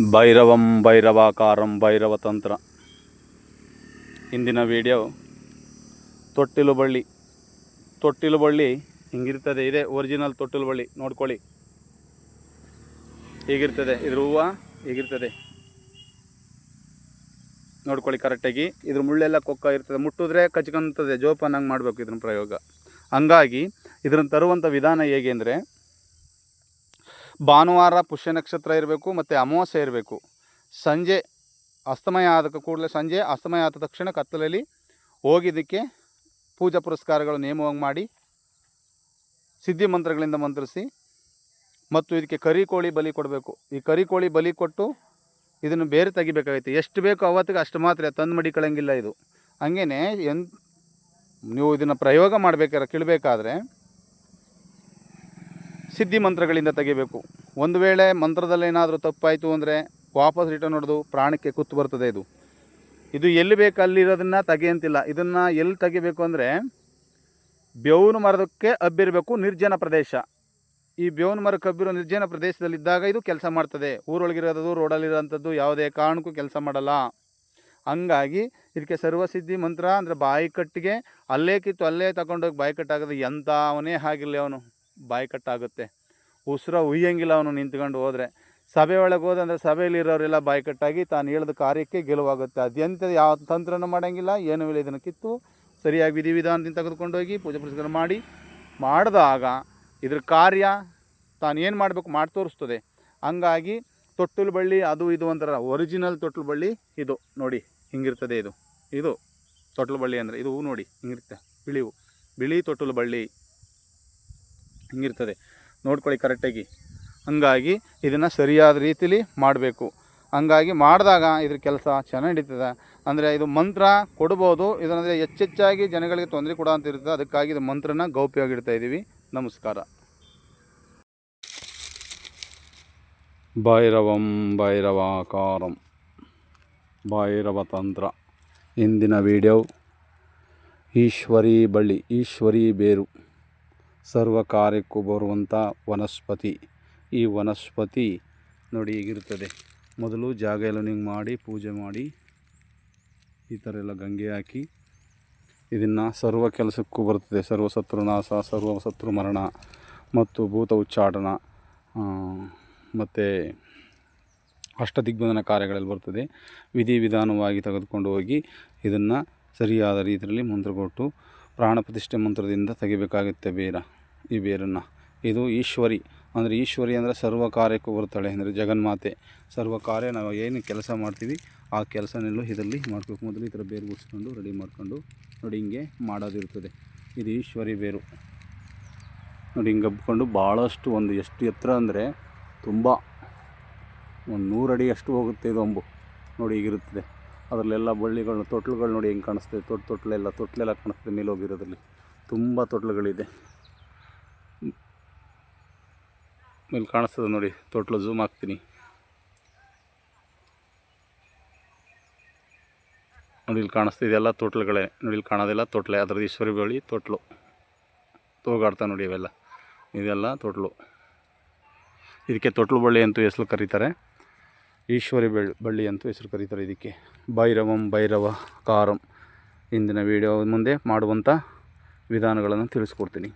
ಭೈರವಂ ಭೈರವಾಕಾರಂ ಭೈರವ ತಂತ್ರ ಇಂದಿನ ವಿಡಿಯೋ ತೊಟ್ಟಿಲು ಬಳ್ಳಿ ತೊಟ್ಟಿಲು ಬಳ್ಳಿ ಹಿಂಗಿರ್ತದೆ? ಇದೇ ಒರಿಜಿನಲ್ ತೊಟ್ಟಿಲು ಬಳ್ಳಿ ನೋಡ್ಕೊಳ್ಳಿ. ಹೀಗಿರ್ತದೆ? ಇದ್ರ ಹೂವು ಹೀಗಿರ್ತದೆ? ನೋಡ್ಕೊಳ್ಳಿ ಕರೆಕ್ಟಾಗಿ ಇದ್ರ ಮುಳ್ಳೆಲ್ಲ ಕೊಕ್ಕ ಇರ್ತದೆ. ಮುಟ್ಟಿದ್ರೆ ಕಚ್ಕೊಂತದೆ. ಜೋಪಾನಾಗಿ ಮಾಡಬೇಕು ಇದ್ರ ಪ್ರಯೋಗ. ಹಂಗಾಗಿ ಇದನ್ನು ತರುವಂಥ ವಿಧಾನ ಹೇಗೆ ಅಂದರೆ ಭಾನುವಾರ ಪುಷ್ಯ ನಕ್ಷತ್ರ ಇರಬೇಕು ಮತ್ತು ಅಮಾವಾಸ್ಯೆ ಇರಬೇಕು. ಸಂಜೆ ಅಸ್ತಮಯ ಆದ ಕೂಡಲೇ ಸಂಜೆ ಅಸ್ತಮಯ ಆದ ತಕ್ಷಣ ಕತ್ತಲಲ್ಲಿ ಹೋಗಿದ್ದಕ್ಕೆ ಪೂಜಾ ಪುರಸ್ಕಾರಗಳು ನೇಮವಾಗಿ ಮಾಡಿ ಸಿದ್ಧಿ ಮಂತ್ರಗಳಿಂದ ಮಂತ್ರಿಸಿ ಮತ್ತು ಇದಕ್ಕೆ ಕರಿ ಕೋಳಿ ಬಲಿ ಕೊಡಬೇಕು. ಈ ಕರಿ ಕೋಳಿ ಬಲಿ ಕೊಟ್ಟು ಇದನ್ನು ಬೇರೆ ತೆಗಿಬೇಕಾಗೈತೆ. ಎಷ್ಟು ಬೇಕೋ ಅವತ್ತಿಗೆ ಅಷ್ಟು ಮಾತ್ರ ತಂದು ಮಡಿಕೊಳ್ಳಂಗಿಲ್ಲ ಇದು. ಹಂಗೇ ಎನ್, ನೀವು ಇದನ್ನು ಪ್ರಯೋಗ ಮಾಡಬೇಕಾದ್ರೆ ಕೀಳಬೇಕಾದ್ರೆ ಸಿದ್ಧಿ ಮಂತ್ರಗಳಿಂದ ತೆಗಿಬೇಕು. ಒಂದು ವೇಳೆ ಮಂತ್ರದಲ್ಲಿ ಏನಾದರೂ ತಪ್ಪಾಯಿತು ಅಂದರೆ ವಾಪಸ್ ರಿಟರ್ನ್ ಹೊಡೆದು ಪ್ರಾಣಕ್ಕೆ ಕುತ್ತು ಬರ್ತದೆ ಇದು. ಇದು ಎಲ್ಲಿ ಬೇಕು ಅಲ್ಲಿರೋದನ್ನು ತೆಗೆಯಂತಿಲ್ಲ. ಇದನ್ನು ಎಲ್ಲಿ ತೆಗಿಬೇಕು ಅಂದರೆ ಬೇವಿನ ಮರದಕ್ಕೆ ಹಬ್ಬಿರಬೇಕು ನಿರ್ಜನ ಪ್ರದೇಶ. ಈ ಬೇವಿನ ಮರಕ್ಕೆ ಹಬ್ಬಿರೋ ನಿರ್ಜನ ಪ್ರದೇಶದಲ್ಲಿದ್ದಾಗ ಇದು ಕೆಲಸ ಮಾಡ್ತದೆ. ಊರೊಳಗಿರೋದು, ರೋಡಲ್ಲಿರೋಂಥದ್ದು ಯಾವುದೇ ಕಾರಣಕ್ಕೂ ಕೆಲಸ ಮಾಡಲ್ಲ. ಹಂಗಾಗಿ ಇದಕ್ಕೆ ಸರ್ವಸಿದ್ಧಿ ಮಂತ್ರ ಅಂದರೆ ಬಾಯಿ ಕಟ್ಟಿಗೆ ಅಲ್ಲೇ ಕಿತ್ತು ಅಲ್ಲೇ ತಗೊಂಡೋಗಿ ಬಾಯಿ ಕಟ್ಟಾಗೋದು ಎಂಥ ಅವನೇ ಆಗಿರಲಿ ಅವನು. ಬಾಯಿ ಕಟ್ಟಾಗುತ್ತೆ. ಉಸಿರ ಉಯ್ಯಂಗಿಲ್ಲ ಅವನು ನಿಂತ್ಕೊಂಡು ಹೋದರೆ. ಸಭೆ ಒಳಗೆ ಹೋದಂದ್ರೆ ಸಭೆಯಲ್ಲಿ ಇರೋರೆಲ್ಲ ಬಾಯ್ಕಟ್ಟಾಗಿ ತಾನು ಹೇಳಿದ ಕಾರ್ಯಕ್ಕೆ ಗೆಲುವಾಗುತ್ತೆ. ಅದ್ಯಂತ ಯಾವ ತಂತ್ರನೂ ಮಾಡೋಂಗಿಲ್ಲ, ಏನೂ ಇಲ್ಲ, ಇದನ್ನು ಕಿತ್ತು ಸರಿಯಾಗಿ ವಿಧಿವಿಧಾನದಿಂದ ತೆಗೆದುಕೊಂಡೋಗಿ ಪೂಜೆ ಪುರಸ್ಕಾರ ಮಾಡಿ. ಮಾಡಿದಾಗ ಇದ್ರ ಕಾರ್ಯ ತಾನು ಏನು ಮಾಡಬೇಕು ಮಾಡಿ ತೋರಿಸ್ತದೆ. ಹಂಗಾಗಿ ತೊಟ್ಟಲು ಬಳ್ಳಿ ಅದು ಇದು ಅಂತಾರ ಒರಿಜಿನಲ್ ತೊಟ್ಟಲು ಬಳ್ಳಿ ಇದು ನೋಡಿ, ಹಿಂಗಿರ್ತದೆ ಇದು. ಇದು ತೊಟ್ಟಲು ಬಳ್ಳಿ ಅಂದರೆ, ಇದು ನೋಡಿ, ಹಿಂಗಿರುತ್ತೆ ಬಿಳಿವು ಬಿಳಿ ತೊಟ್ಟಲು ಬಳ್ಳಿ, ಹಿಂಗಿರ್ತದೆ. ನೋಡ್ಕೊಳ್ಳಿ ಕರೆಕ್ಟಾಗಿ. ಹಂಗಾಗಿ ಇದನ್ನು ಸರಿಯಾದ ರೀತಿಲಿ ಮಾಡಬೇಕು. ಹಂಗಾಗಿ ಮಾಡಿದಾಗ ಇದ್ರ ಕೆಲಸ ಚೆನ್ನಾಗಿ ನಡೀತದೆ. ಅಂದರೆ ಇದು ಮಂತ್ರ ಕೊಡ್ಬೋದು ಇದರಂದರೆ ಹೆಚ್ಚೆಚ್ಚಾಗಿ ಜನಗಳಿಗೆ ತೊಂದರೆ ಕೊಡೋ ಅಂತ ಇರ್ತದೆ. ಅದಕ್ಕಾಗಿ ಇದು ಮಂತ್ರನ ಗೌಪ್ಯವಾಗಿ ಇಡ್ತಾ ಇದ್ದೀವಿ ನಮಸ್ಕಾರ. ಭೈರವಂ ಭೈರವಾಕಾರಂ. ಭೈರವ ತಂತ್ರ. ಇಂದಿನ ವಿಡಿಯೋ ಈಶ್ವರಿ ಬಳ್ಳಿ, ಈಶ್ವರಿ ಬೇರು. ಸರ್ವ ಕಾರ್ಯಕ್ಕೂ ಬರುವಂಥ ವನಸ್ಪತಿ. ಈ ವನಸ್ಪತಿ ನೋಡಿ ಹೀಗಿರ್ತದೆ ಮೊದಲು ಜಾಗ ಎಲ್ಲ ಹಿಂಗೆ ಮಾಡಿ, ಪೂಜೆ ಮಾಡಿ, ಈ ಥರ ಎಲ್ಲ ಗಂಗೆ ಹಾಕಿ, ಇದನ್ನು ಸರ್ವ ಕೆಲಸಕ್ಕೂ ಬರ್ತದೆ. ಸರ್ವ ಶತ್ರುನಾಶ ಸರ್ವ ಶತ್ರು ಮರಣ ಮತ್ತು ಭೂತ ಉಚ್ಚಾಟನ ಮತ್ತು ಅಷ್ಟದಿಗ್ಬಂಧನ ಕಾರ್ಯಗಳಲ್ಲಿ ಬರ್ತದೆ. ವಿಧಿವಿಧಾನವಾಗಿ ತೆಗೆದುಕೊಂಡು ಹೋಗಿ ಇದನ್ನು ಸರಿಯಾದ ರೀತಿಯಲ್ಲಿ ಮಂತ್ರ ಕೊಟ್ಟು ಪ್ರಾಣ ಪ್ರತಿಷ್ಠೆ ಮಂತ್ರದಿಂದ ತೆಗಿಬೇಕಾಗುತ್ತೆ ಬೇರ ಈ ಬೇರನ್ನು. ಇದು ಈಶ್ವರಿ. ಅಂದರೆ ಈಶ್ವರಿ ಅಂದರೆ ಸರ್ವ ಕಾರ್ಯಕ್ಕೂ ಬರ್ತಾಳೆ ಅಂದರೆ ಜಗನ್ಮಾತೆ ಸರ್ವ ಕಾರ್ಯ ನಾವು ಏನು ಕೆಲಸ ಮಾಡ್ತೀವಿ ಆ ಕೆಲಸನೆಲ್ಲೂ ಇದರಲ್ಲಿ ಮಾಡಬೇಕು. ಮೊದಲು ಈ ಥರ ಬೇರು ಗುಡಿಸ್ಕೊಂಡು ರೆಡಿ ಮಾಡ್ಕೊಂಡು ನೋಡಿ ಹಿಂಗೆ ಮಾಡೋದಿರ್ತದೆ. ಇದು ಈಶ್ವರಿ ಬೇರು. ನೋಡಿ ಹಿಂಗೆ ಹಬ್ಕೊಂಡು ಭಾಳಷ್ಟು ಒಂದು ಎಷ್ಟು ಎತ್ತರ ಅಂದರೆ ತುಂಬ. ಒಂದು ನೂರು ಅಡಿ ಅಷ್ಟು ಹೋಗುತ್ತೆ ಇದು ಅಂಬು. ನೋಡಿ ಹೀಗಿರುತ್ತದೆ. ಅದರಲ್ಲೆಲ್ಲ ಬಳ್ಳಿಗಳು ತೊಟ್ಲುಗಳು ನೋಡಿ ಹೆಂಗೆ ಕಾಣಿಸ್ತದೆ. ತೊಟ್ಟು ತೊಟ್ಲೆಲ್ಲ ತೊಟ್ಲೆಲ್ಲ ಕಾಣಿಸ್ತದೆ ಮೇಲೆ ಹೋಗಿರೋದ್ರಲ್ಲಿ ತುಂಬ ತೊಟ್ಲುಗಳಿದೆ. ಮೇಲೆ ಕಾಣಿಸ್ತದೆ ನೋಡಿ, ತೊಟ್ಲು ಝೂಮ್ ಹಾಕ್ತೀನಿ. ನೋಡಿ, ಇಲ್ಲಿ ಕಾಣಿಸ್ತಿದೆ ಎಲ್ಲ ತೊಟ್ಲುಗಳೇ. ನೋಡಿ, ಇಲ್ಲಿ ಕಾಣೋದೆಲ್ಲ ತೊಟ್ಲೆ. ಅದರದ್ದು ಈಶ್ವರಿ ಬಳಿ ತೊಟ್ಲು. ತೂಗಾಡ್ತಾ ನೋಡಿ ಇವೆಲ್ಲ. ಇದೆಲ್ಲ ತೊಟ್ಲು. ಇದಕ್ಕೆ ತೊಟ್ಲು ಬಳ್ಳಿ ಅಂತೂ ಹೆಸರು ಕರೀತಾರೆ. ಈಶ್ವರಿ ಬೆಳ್ ಬಳ್ಳಿ ಅಂತೂ ಹೆಸರು ಕರೀತಾರೆ ಇದಕ್ಕೆ. ಭೈರವಂ, ಭೈರವ, ಕಾರಂ. ಇಂದಿನ ವಿಡಿಯೋ ಮುಂದೆ ಮಾಡುವಂಥ ವಿಧಾನಗಳನ್ನು ತಿಳಿಸ್ಕೊಡ್ತೀನಿ.